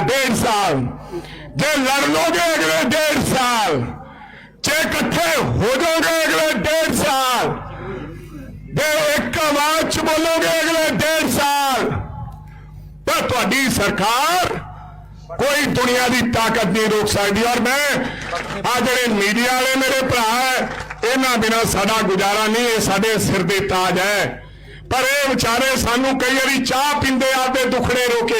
ਡੇਢ ਸਾਲ। ਜੇ ਲੜ लड़ ਅਗਲੇ ਡੇਢ ਸਾਲ, ਜੇ ਇਕੱਠੇ ਹੋ ਜਾਓਗੇ ਅਗਲੇ ਡੇਢ ਸਾਲ, ਜੇ ਇੱਕ ਆਵਾਜ਼ ਚ ਬੋਲੋਗੇ ਅਗਲੇ ਡੇਢ ਸਾਲ, ਤਾਂ ਤੁਹਾਡੀ ਸਰਕਾਰ ਕੋਈ ਦੁਨੀਆ ਦੀ ਤਾਕਤ ਨਹੀਂ ਰੋਕ ਸਕਦੀ। ਔਰ ਮੈਂ, ਆ ਜਿਹੜੇ ਮੀਡੀਆ ਵਾਲੇ ਮੇਰੇ ਭਰਾ ਹੈ, ਇਹਨਾਂ ਬਿਨਾ ਸਾਡਾ ਗੁਜ਼ਾਰਾ ਨਹੀਂ, ਇਹ ਸਾਡੇ ਸਿਰ ਦੇ ਤਾਜ ਹੈ। ਪਰ ਇਹ ਵਿਚਾਰੇ ਸਾਨੂੰ ਕਈ ਵਾਰੀ ਚਾਹ ਪੀਂਦੇ ਆ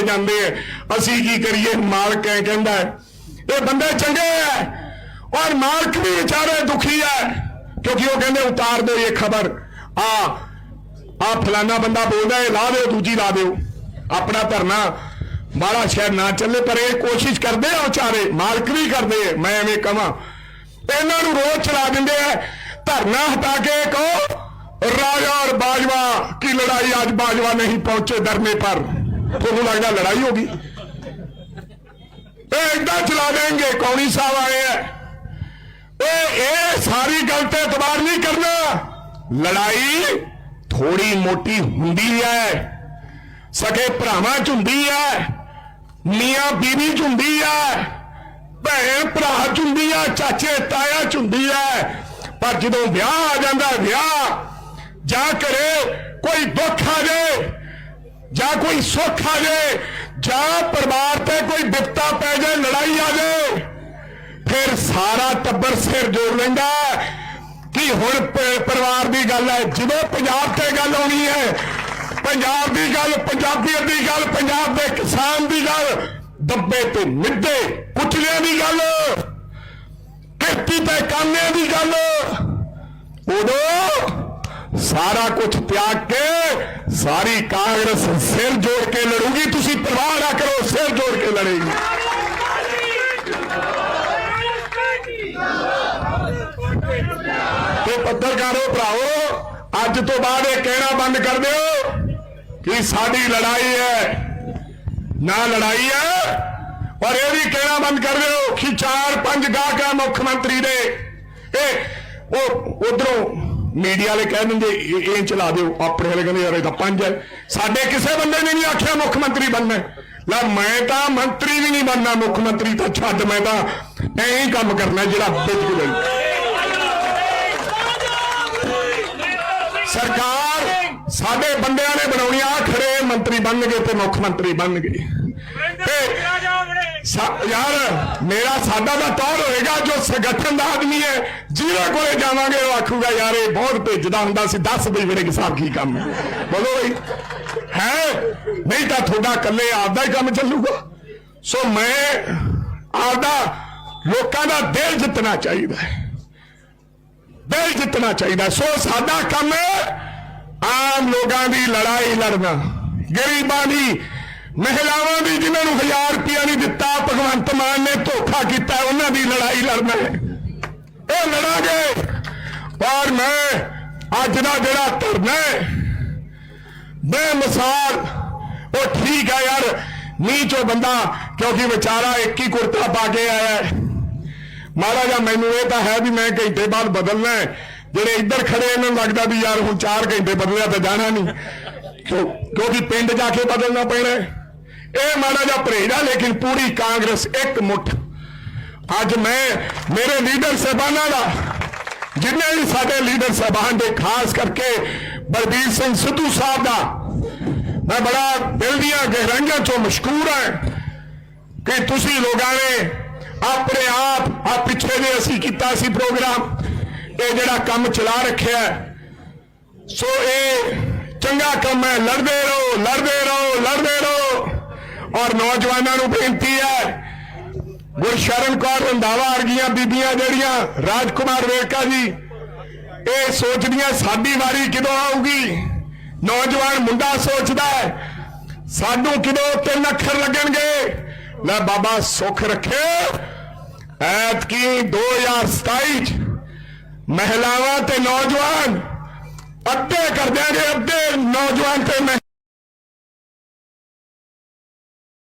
ਜਾਂਦੇ ਐ ਅਸੀਂ ਕੀ ਕਰੀਏ? ਮਾਲਕ ਐ ਕਹਿੰਦਾ ਇਹ ਬੰਦੇ ਚੰਗੇ ਐ ਔਰ ਮਾਲਕ ਵੀ ਵਿਚਾਰੇ ਦੁਖੀ ਐ ਕਿਉਂਕਿ ਉਹ ਕਹਿੰਦੇ, ਉਤਾਰ ਦਿਓ ਇਹ ਖਬਰ। ਆ ਆ ਫਲਾਨਾ ਬੰਦਾ ਬੋਲਦਾ ਹੈ, ਲਾ ਦਿਓ, ਦੂਜੀ ਲਾ ਦਿਓ। ਆਪਣਾ ਧਰਨਾ ਮਾੜਾ ਸ਼ਹਿਰ ਨਾ ਚੱਲੇ, ਪਰ ਇਹ ਕੋਸ਼ਿਸ਼ ਕਰਦੇ ਆ ਵਿਚਾਰੇ, ਮਾਲਕ ਵੀ ਕਰਦੇ ਮੈਂ ਐਵੇਂ ਕਹਾਂ। ਇਹਨਾਂ ਨੂੰ ਰੋਜ਼ ਚਲਾ ਦਿੰਦੇ ਆ, ਧਰਨਾ ਹਟਾ ਕੇ ਕਹੋ ਰਾਜਾ ਔਰ ਬਾਜਵਾ, ਕੀ ਲੜਾਈ ਅੱਜ ਬਾਜਵਾ ਨਹੀਂ ਪਹੁੰਚੇ, ਧਰਨੇ ਪਰ। ਤੁਹਾਨੂੰ ਲੱਗਦਾ ਲੜਾਈ ਹੋ ਗਈ? ਇਹ ਏਦਾਂ ਚਲਾ ਦੇਣਗੇ, ਕੌਣੀ ਸਾਹਿਬ ਆਏ ਆ। ਇਹ ਇਹ ਸਾਰੀ ਗੱਲ ਤੇ ਇਤਬਾਰ ਨਹੀਂ ਕਰਨਾ। ਲੜਾਈ ਥੋੜੀ ਮੋਟੀ ਹੁੰਦੀ ਹੈ। ਸਕੇ ਭਰਾਵਾਂ ਚ ਹੁੰਦੀ ਹੈ, ਮੀਆਂ ਬੀਵੀ ਚ ਹੁੰਦੀ ਹੈ, ਭੈਣ ਭਰਾ ਚ ਹੁੰਦੀ ਹੈ, ਚਾਚੇ ਤਾਇਆ ਚ ਹੁੰਦੀ ਹੈ। ਪਰ ਜਦੋਂ ਵਿਆਹ ਆ ਜਾਂਦਾ, ਵਿਆਹ ਜਾਂ ਕਰੇ, ਕੋਈ ਦੁੱਖ ਆ ਜਾਏ ਜਾਂ ਕੋਈ ਸੁੱਖ ਆ ਜਾਏ ਜਾਂ ਪਰਿਵਾਰ ਤੇ ਕੋਈ ਵਿਪਤਾ ਪੈ ਜਾਏ ਲੜਾਈ ਆ ਜਾਏ ਫਿਰ ਸਾਰਾ ਟੱਬਰ ਸਿਰ ਜੋੜ ਲੈਂਦਾ ਕਿ ਹੁਣ ਪਰਿਵਾਰ ਦੀ ਗੱਲ ਹੈ? ਜਦੋਂ ਪੰਜਾਬ ਤੇ ਗੱਲ ਆਉਣੀ ਹੈ, ਪੰਜਾਬ ਦੀ ਗੱਲ ਪੰਜਾਬੀਅਤ ਦੀ ਗੱਲ, ਪੰਜਾਬ ਦੇ ਕਿਸਾਨ ਦੀ ਗੱਲ, ਦੱਬੇ ਤੇ ਮਿੱਦੇ ਕੁਚਲਿਆਂ ਦੀ ਗੱਲ, ਕਿਰਤੀ ਤੇ ਕਾਮਿਆਂ ਦੀ ਗੱਲ, ਉਦੋਂ ਸਾਰਾ ਕੁਝ ਤਿਆਗ ਕੇ ਸਾਰੀ ਕਾਂਗਰਸ ਸਿਰ ਜੋੜ ਕੇ ਲੜੂਗੀ, ਤੁਸੀਂ ਪਰਵਾਹ ਨਾ ਕਰੋ, ਸਿਰ ਜੋੜ ਕੇ ਲੜੇਗੀ। ਤੇ ਪੱਤਰਕਾਰੋ ਭਰਾਓ ਅੱਜ ਤੋਂ ਬਾਅਦ ਇਹ ਕਹਿਣਾ ਬੰਦ ਕਰ ਦਿਓ ਕਿ ਸਾਡੀ ਲੜਾਈ ਹੈ, ਨਾ ਲੜਾਈ ਹੈ, ਔਰ ਇਹ ਵੀ ਕਹਿਣਾ ਬੰਦ ਕਰ ਦਿਓ ਕਿ ਚਾਰ ਪੰਜ ਗਾਹਕ ਆ ਮੁੱਖ ਮੰਤਰੀ ਦੇ, ਇਹ ਉਹ ਉਧਰੋਂ ਮੀਡੀਆ ਵਾਲੇ ਕਹਿ ਦਿੰਦੇ ਇਹ ਇਹ ਚਲਾ ਦਿਓ ਆਪਣੇ ਵਾਲੇ ਕਹਿੰਦੇ ਯਾਰ ਇਹ ਤਾਂ ਪੰਜ ਹੈ ਸਾਡੇ ਕਿਸੇ ਬੰਦੇ ਨੇ ਨਹੀਂ ਆਖਿਆ ਮੁੱਖ ਮੰਤਰੀ ਬਣਨਾ ਹੈ। ਲੈ ਮੈਂ ਤਾਂ ਮੰਤਰੀ ਵੀ ਨਹੀਂ ਬਣਨਾ ਮੁੱਖ ਮੰਤਰੀ ਤਾਂ ਛੱਡ ਮੈਂ ਤਾਂ ਐਂ ਹੀ ਕੰਮ ਕਰਨਾ ਜਿਹੜਾ ਵਿੱਚ ਗਈ ਸਰਕਾਰ ਸਾਡੇ ਬੰਦਿਆਂ ਨੇ ਬਣਾਉਣੀ ਆ ਖੜੇ ਮੰਤਰੀ ਬਣਨਗੇ ਤੇ ਮੁੱਖ ਮੰਤਰੀ ਬਣਨਗੇ ਤੇ ਸਾ- ਯਾਰ, ਮੇਰਾ ਸਾਡਾ ਦਾ ਤੌਰ ਹੋਏਗਾ ਜੋ ਸੰਗਠਨ ਦਾ ਆਦਮੀ ਹੈ। ਜਿਹਦੇ ਕੋਲੇ ਜਾਵਾਂਗੇ, ਉਹ ਆਖੂਗਾ, ਯਾਰ, ਇਹ ਬਹੁਤ ਭੇਜਦਾ ਹੁੰਦਾ ਸੀ, ਦੱਸ ਬਈ ਮੇਰੇ ਸਾਹਿਬ ਕੀ ਕੰਮ ਹੈ। ਬੋਲੋ ਬਈ, ਹੈ? ਨਹੀਂ ਤਾਂ ਤੁਹਾਡਾ ਇਕੱਲੇ ਆਪਦਾ ਹੀ ਕੰਮ ਚੱਲੂਗਾ। ਸੋ ਮੈਂ ਆਪਦਾ ਲੋਕਾਂ ਦਾ ਦਿਲ ਜਿੱਤਣਾ ਚਾਹੀਦਾ ਹੈ। ਦਿਲ ਜਿੱਤਣਾ ਚਾਹੀਦਾ ਸੋ ਸਾਡਾ ਕੰਮ ਹੈ ਆਮ ਲੋਕਾਂ ਦੀ ਲੜਾਈ ਲੜਨਾ। ਗਰੀਬਾਂ ਦੀ ਮਹਿਲਾਵਾਂ ਦੀ ਜਿਨ੍ਹਾਂ ਨੂੰ 1000 ਰੁਪਇਆ ਨਹੀਂ ਦਿੱਤਾ, ਭਗਵੰਤ ਮਾਨ ਨੇ ਧੋਖਾ ਕੀਤਾ, ਉਹਨਾਂ ਦੀ ਲੜਾਈ ਲੜਨਾ ਹੈ। ਇਹ ਲੜਾਂਗੇ। ਪਰ ਮੈਂ ਅੱਜ ਦਾ ਜਿਹੜਾ ਧਰਨਾ ਬੇਮਿਸਾਲ ਉਹ ਠੀਕ ਹੈ ਯਾਰ ਨੀਚੋ ਬੰਦਾ, ਕਿਉਂਕਿ ਵਿਚਾਰਾ ਇੱਕ ਹੀ ਕੁਰਤਾ ਪਾ ਕੇ ਆਇਆ ਹੈ। ਮਾੜਾ ਮੈਨੂੰ ਇਹ ਤਾਂ ਹੈ ਵੀ ਮੈਂ ਘੰਟੇ ਬਾਅਦ ਬਦਲਣਾ ਹੈ। ਜਿਹੜੇ ਇੱਧਰ ਖੜੇ ਇਹਨਾਂ ਨੂੰ ਲੱਗਦਾ ਵੀ ਯਾਰ ਹੁਣ 4 ਘੰਟੇ ਬਦਲਿਆ ਤਾਂ ਜਾਣਾ ਨਹੀਂ। ਕਿਉਂਕਿ ਪਿੰਡ ਜਾ ਕੇ ਬਦਲਣਾ ਪੈਣਾ ਹੈ। ਇਹ ਮਾੜਾ ਜਿਹਾ ਪਰਹੇਜ ਲੇਕਿਨ ਪੂਰੀ ਕਾਂਗਰਸ ਇੱਕ ਮੁੱਠ। ਅੱਜ ਮੈਂ, ਮੇਰੇ ਲੀਡਰ ਸਾਹਿਬਾਨਾਂ ਦਾ, ਜਿੰਨੇ ਵੀ ਸਾਡੇ ਲੀਡਰ ਸਾਹਿਬਾਨ ਦੇ ਖਾਸ ਕਰਕੇ ਬਲਬੀਰ ਸਿੰਘ ਸਿੱਧੂ ਸਾਹਿਬ ਦਾ, ਮੈਂ ਬੜਾ ਦਿਲ ਦੀਆਂ ਗਹਿਰਾਈਆਂ ਚੋਂ ਮਸ਼ਕੂਰ ਹਾਂ ਕਿ ਤੁਸੀਂ ਲੋਕਾਂ ਨੇ ਆਪਣੇ ਆਪ, ਆ ਪਿੱਛੇ ਜੇ ਅਸੀਂ ਕੀਤਾ ਸੀ ਪ੍ਰੋਗਰਾਮ, ਇਹ ਜਿਹੜਾ ਕੰਮ ਚਲਾ ਰੱਖਿਆ ਸੋ ਇਹ ਚੰਗਾ ਕੰਮ ਹੈ, ਲੜਦੇ ਰਹੋ ਲੜਦੇ ਰਹੋ ਲੜਦੇ ਰਹੋ। ਔਰ ਨੌਜਵਾਨਾਂ ਨੂੰ ਬੇਨਤੀ ਹੈ, ਗੁਰਸ਼ਰਨ ਕੌਰ ਰੰਧਾਵਾ ਵਰਗੀਆਂ ਬੀਬੀਆਂ ਜਿਹੜੀਆਂ, ਰਾਜਕੁਮਾਰ ਵੇਰਕਾ ਜੀ, ਇਹ ਸੋਚਦੀਆਂ ਸਾਡੀ ਵਾਰੀ ਕਿਦੋਂ ਆਊਗੀ? ਨੌਜਵਾਨ ਮੁੰਡਾ ਸੋਚਦਾ ਹੈ, ਸਾਨੂੰ ਕਿਦੋਂ ਤਿੰਨ ਅੱਖਰ ਲੱਗਣਗੇ? ਲੈ ਬਾਬਾ ਸੁੱਖ ਰੱਖੇ ਐਤਕੀ 2027 ਚ ਮਹਿਲਾਵਾਂ ਤੇ ਨੌਜਵਾਨ ਅੱਧੇ ਕਰ ਦਿਆਂਗੇ, ਅੱਧੇ ਨੌਜਵਾਨ ਤੇ ਮਹਿ-